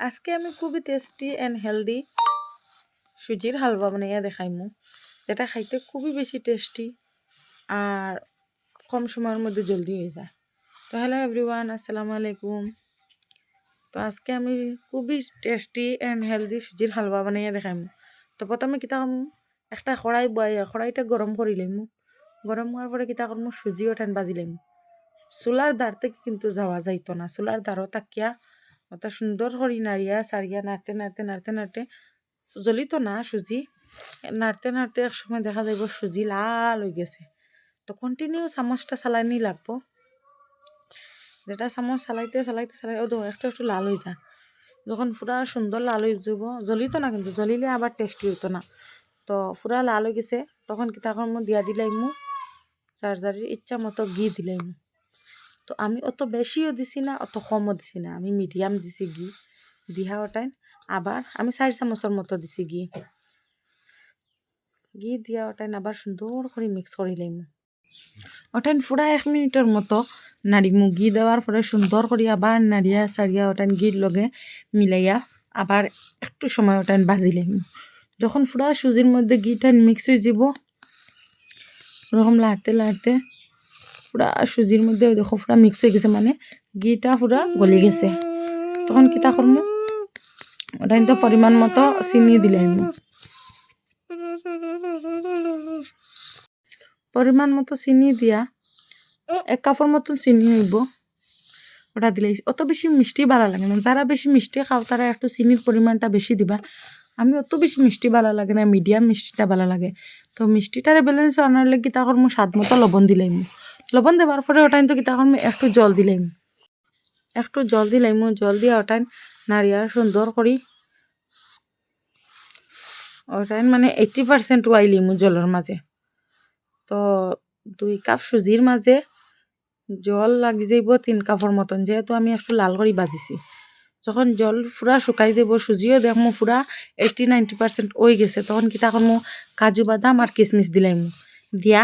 আজকে আমি খুবই টেস্টি অ্যান্ড হেলদি সুজির হালুয়া বানাইয়া দেখাইমু। যেটা খাইতে খুবই বেশি টেস্টি আর কম সময়ের মধ্যে জলদি হয়ে যায়। তো হ্যালো এভরিওয়ান আসসালামু আলাইকুম। তো আজকে আমি খুবই টেস্টি অ্যান্ড হেলদি সুজির হালুয়া বানাইয়া দেখাইমু। তো প্রথমে কিতা করমু? একটা কড়াই বয়াইয়া কড়াইটা গরম করি লাইমু। গরম হওয়ার পরে কিতা করমু? সুজি ওঠান বাজি লাইমু। চুলার দাঁড় থেকে কিন্তু যাওয়া যাইতো না। চুলার দাঁড়ও তাকিয়া ওটা সুন্দর করে নাড়িয়া সারিয়া নাড়তে নাড়তে নাড়তে নাড়তে। জ্বলিত না সুজি। নাড়তে নাড়তে এক সময় দেখা যাইব সুজি লাল হয়ে গেছে। তো কন্টিনিউ চামচটা চালানি লাগবো। যেটা চামচ চালাইতে চালাইতে, চালাই ও একটু একটু লাল হয়ে যায় যখন পুরা সুন্দর লাল হয়ে যাব, জ্বলিত না কিন্তু, জ্বলিলে আবার টেস্টি হইতো না। তো পুরা লাল হয়ে গেছে। তখন কিতা করমু দিয়া দিলাইমু চার্জারের ইচ্ছা মতো ঘি দিলাইমু তো আমি অত বেশিও দিছি না, অত কমও দিছি না। আমি মিডিয়াম দিছি ঘি দিহা ওটাই আবার আমি চার চামচের মতো দিছি ঘি। ঘি দিয়া ওটাই আবার সুন্দর করে মিক্স করে লাইমু। ওটাই পুরা এক মিনিটের মতো নাড়িমু ঘি দেওয়ার পরে সুন্দর করে আবার নাড়িয়া সারিয়া ওটাই ঘির লগে মিলাইয়া আবার একটু সময় ওটাই বাজি লাইমু। যখন পুরা সুজির মধ্যে ঘিটা মিক্স হয়ে যাব ওরকম লাড়তে লাড়তে পুরা সুজির মধ্যে দেখো পুরা মিক্স হয়ে গেছে মানে ঘিটা পুরা গলি গেছে। তখন কিতা করমু ওটা কিন্তু পরিমাণ মতো চিনি দিলাম পরিমাণ মতো চিনি দিয়া, এক কাপের মতন চিনি হইব ওটা দিলে অত বেশি মিষ্টি ভালো লাগে না। যারা বেশি মিষ্টি খাও তারা একটু চিনির পরিমাণটা বেশি দিবা। আমি অত বেশি মিষ্টি ভালো লাগে না, মিডিয়াম মিষ্টিটা ভালো লাগে। তো মিষ্টিটারে ব্যালেন্স আনার লাগে কিতা করমু স্বাদ মতো লবণ দিলাইমু লবণ দেওয়ার পরে ওটাই তো কিতা করমু একটু জল দিলাইমু একটু জল দিলাইমু জল দিয়া ওটাই নাড়িয়া সুন্দর করি ওটাই মানে এইট্টি পার্সেন্ট ওয়াইলিমু জলের মাঝে তো দুই কাপ সুজির মাঝে জল লাগি যাইব তিন কাপের মতন, যেহেতু আমি একটু লাল করে বাজিছি। যখন জল পুরা শুকাই যাব সুজিও দেখমু পুরা এইট্টি নাইনটি পার্সেন্ট হয়ে গেছে। তখন কিতা করমু কাজু বাদাম আর কিশমিশ দিলাইমু দিয়া।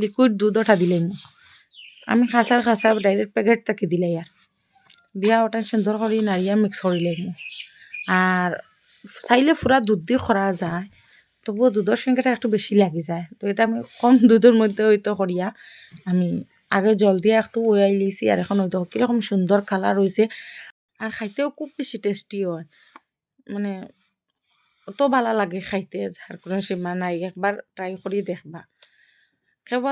লিকুইড দুধ ওঠা দিলাইমু আমি খাসার খাসা ডাইরেক্ট প্যাকেট তাকে দিলাই আর। দিয়া ওটা সুন্দর করে নাড়িয়া মিক্স করে লাইমু আর চাইলে পুরা দুধ দিয়ে করা যায়, তবুও দুধের সংখ্যাটা একটু বেশি লাগি যায়। তো এটা আমি কম দুধের মধ্যে হয়তো করিয়া আমি আগে জল দিয়ে একটু ওয়াই লিছি আর এখন হয়তো কীরকম সুন্দর কালার হয়েছে আর খাইতেও খুব বেশি টেস্টি হয়। মানে অত ভালো লাগে খাইতে যার কোনো সীমা নাই। একবার ট্রাই করি দেখবা।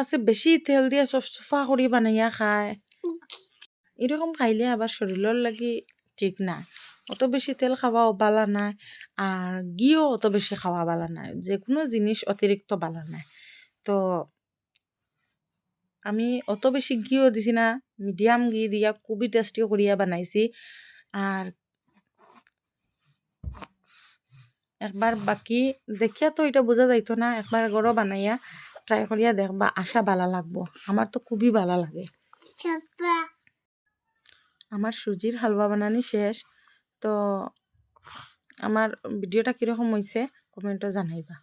আছে বেশি তেল দিয়ে সব চফা করে বানাইয়া খায়। এরকম খাইলে আবার শরীরের লাগি ঠিক না অত বেশি তেল খাওয়াও বালা নাই আর ঘিও অত বেশি খাওয়া বালা নাই। যে কোনো জিনিস অতিরিক্ত বালা নাই। তো আমি অত বেশি ঘিও দিছি না, মিডিয়াম ঘি দিয়া খুবই টেস্টি করিয়া বানাইছি। আর একবার বাকি দেখিয়া তো এটা বোঝা যাইতো না একবার গরো বানাইয়া। ট্রাই করিয়া দেখবা আশা ভালো লাগবো। আমার তো খুবই ভালো লাগে। আমার সুজির হালুয়া বানানি শেষ। তো আমার ভিডিওটা কীরকম হয়েছে কমেন্টও জানাইবা।